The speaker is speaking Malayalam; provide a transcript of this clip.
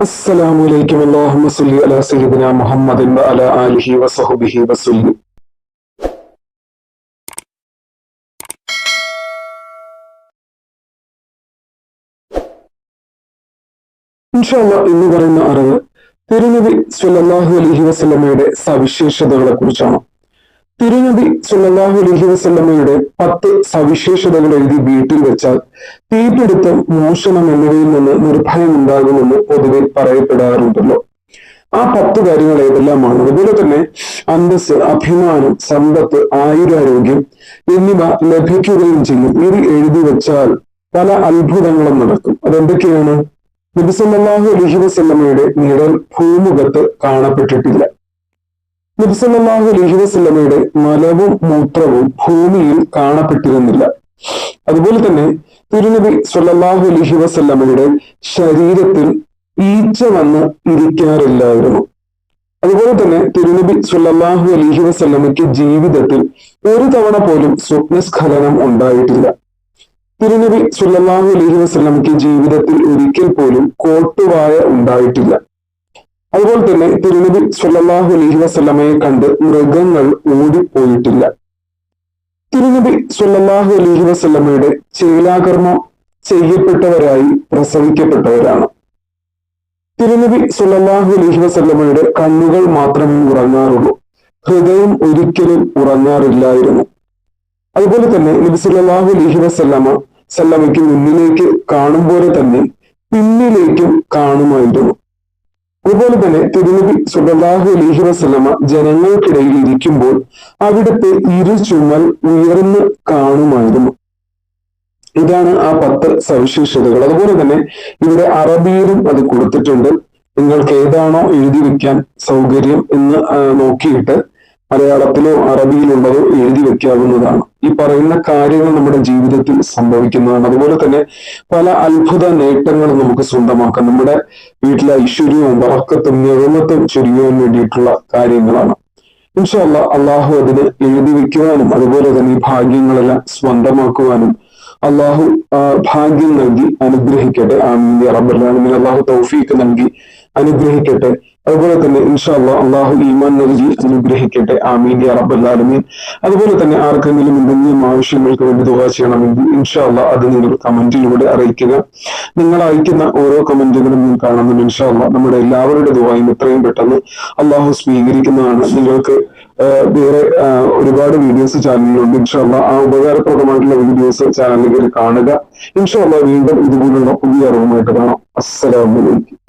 السلام عليكم اللهم صل على سيدنا محمد وعلى آله وصحبه وسلم ഇൻഷാല്ല എന്ന് പറയുന്ന അറിവ് തിരുനബി സുല്ലല്ലാഹു അലൈഹി വസല്ലമയുടെ സവിശേഷതകളെ കുറിച്ചാണ് തിരുനബി സുല്ലാഹു അലഹി വസല്ലമയുടെ പത്ത് സവിശേഷതകൾ എഴുതി വീട്ടിൽ വെച്ചാൽ തീപിടുത്തം മോഷണം എന്നിവയിൽ നിന്ന് നിർഭയം ഉണ്ടാകുമെന്ന് പൊതുവെ പറയപ്പെടാറുണ്ടല്ലോ. ആ പത്ത് കാര്യങ്ങൾ ഏതെല്ലാമാണ്? അതുപോലെ തന്നെ അന്തസ് അഭിമാനം സമ്പത്ത് ആയുരാരോഗ്യം എന്നിവ ലഭിക്കുകയും ചെയ്യും. ഇത് എഴുതി വെച്ചാൽ പല അത്ഭുതങ്ങളും നടക്കും. അതെന്തൊക്കെയാണ്? നബിസല്ലാഹു അലഹി വസ്ലമ്മയുടെ നിഴൽ ഭൂമുഖത്ത് കാണപ്പെട്ടിട്ടില്ല. നബിസല്ലാഹു അലഹി വസ്ലമയുടെ മലവും മൂത്രവും ഭൂമിയിൽ കാണപ്പെട്ടിരുന്നില്ല. അതുപോലെ തന്നെ തിരുനബി സല്ലാഹു അലഹി വസ്ല്ലമയുടെ ശരീരത്തിൽ ഈച്ച വന്ന് ഇരിക്കാറില്ലായിരുന്നു. അതുപോലെ തന്നെ തിരുനബി സുല്ലാഹു അലഹി വസ്ല്ലമയ്ക്ക് ജീവിതത്തിൽ ഒരു തവണ പോലും സ്വപ്നസ്ഖലനം ഉണ്ടായിട്ടില്ല. തിരുനബി സുല്ലാഹു അലഹി വസ്ലമക്ക് ജീവിതത്തിൽ ഒരിക്കൽ പോലും കോട്ടുവായ ഉണ്ടായിട്ടില്ല. അതുപോലെ തന്നെ തിരുനബി സുല്ലാഹു അലഹി വസ്ലമയെ കണ്ട് മൃഗങ്ങൾ ഓടിപ്പോയിട്ടില്ല. തിരുനബി സുല്ലാഹു അലഹി വസ്ലമയുടെ ചേലാകർമ്മം ചെയ്യപ്പെട്ടവരായി പ്രസവിക്കപ്പെട്ടവരാണ്. തിരുനബി സുല്ലാഹു അലഹി വസ്ലമയുടെ കണ്ണുകൾ മാത്രമേ ഉറങ്ങാറുള്ളൂ. ഹൃദയം ഒരിക്കലും ഉറങ്ങാറില്ലായിരുന്നു. അതുപോലെ തന്നെ നബി സുല്ലാഹു അലഹി വസ്ലമ സല്ലമയ്ക്ക് മുന്നിലേക്ക് കാണും പോലെ തന്നെ പിന്നിലേക്കും കാണുമായിരുന്നു. അതുപോലെ തന്നെ തിരുനബി സുബല്ലാഹു അലഹി വസ്ലമ ജനങ്ങൾക്കിടയിൽ ഇരിക്കുമ്പോൾ അവിടുത്തെ ഇരു ചുമൽ ഉയർന്ന് കാണുമായിരുന്നു. ഇതാണ് ആ പത്ത് സവിശേഷതകൾ. അതുപോലെ തന്നെ ഇവിടെ അറബിയിലും അത് കൊടുത്തിട്ടുണ്ട്. നിങ്ങൾക്ക് ഏതാണോ എഴുതി വെക്കാൻ സൗകര്യം എന്ന് നോക്കിയിട്ട് മലയാളത്തിലോ അറബിയിലുള്ളതോ എഴുതി വെക്കാവുന്നതാണ്. ഈ പറയുന്ന കാര്യങ്ങൾ നമ്മുടെ ജീവിതത്തിൽ സംഭവിക്കുന്നതാണ്. അതുപോലെ തന്നെ പല അത്ഭുത നേട്ടങ്ങളും നമുക്ക് സ്വന്തമാക്കാം. നമ്മുടെ വീട്ടിലെ ഐശ്വര്യവും വറക്കത്തും നിയമത്തും ചുരുങ്ങാൻ വേണ്ടിയിട്ടുള്ള കാര്യങ്ങളാണ്. ഇൻഷല്ല അള്ളാഹു അതിന് എഴുതി വെക്കുവാനും അതുപോലെ തന്നെ ഈ ഭാഗ്യങ്ങളെല്ലാം സ്വന്തമാക്കുവാനും അള്ളാഹു ഭാഗ്യം നൽകി അനുഗ്രഹിക്കട്ടെ. ആമീൻ. റബ്ബുല്ലാമിൻ അള്ളാഹു തൗഫീക്ക് നൽകി അനുഗ്രഹിക്കട്ടെ. അതുപോലെ തന്നെ ഇൻഷാല്ല അള്ളാഹു ഈമാൻ നൽകി അനുഗ്രഹിക്കട്ടെ. ആമീൻ യാ റബ്ബുല്ലാലമീൻ അതുപോലെ തന്നെ ആർക്കെങ്കിലും എന്തെങ്കിലും ആവശ്യങ്ങൾക്ക് വേണ്ടി ദുവാ ചെയ്യണമെങ്കിൽ ഇൻഷാല്ല അത് നിങ്ങൾ കമന്റിലൂടെ അറിയിക്കുക. നിങ്ങൾ അയക്കുന്ന ഓരോ കമന്റുകളും ഞാൻ കാണുന്നു ഇൻഷാല്ല നമ്മുടെ എല്ലാവരുടെ ദുവായും എത്രയും പെട്ടെന്ന് അള്ളാഹു സ്വീകരിക്കുന്നതാണ്. നിങ്ങൾക്ക് വേറെ ഒരുപാട് വീഡിയോസ് ചാനലിലുണ്ട് ഇൻഷാല്ല ആ ഉപകാരപ്രദമായിട്ടുള്ള വീഡിയോസ് ചാനലുകൾ കാണുക. ഇൻഷാല്ല വീണ്ടും ഇതുപോലുള്ള പുതിയ അറിവുമായിട്ട് കാണാം. അസ്സലാമലൈക്കും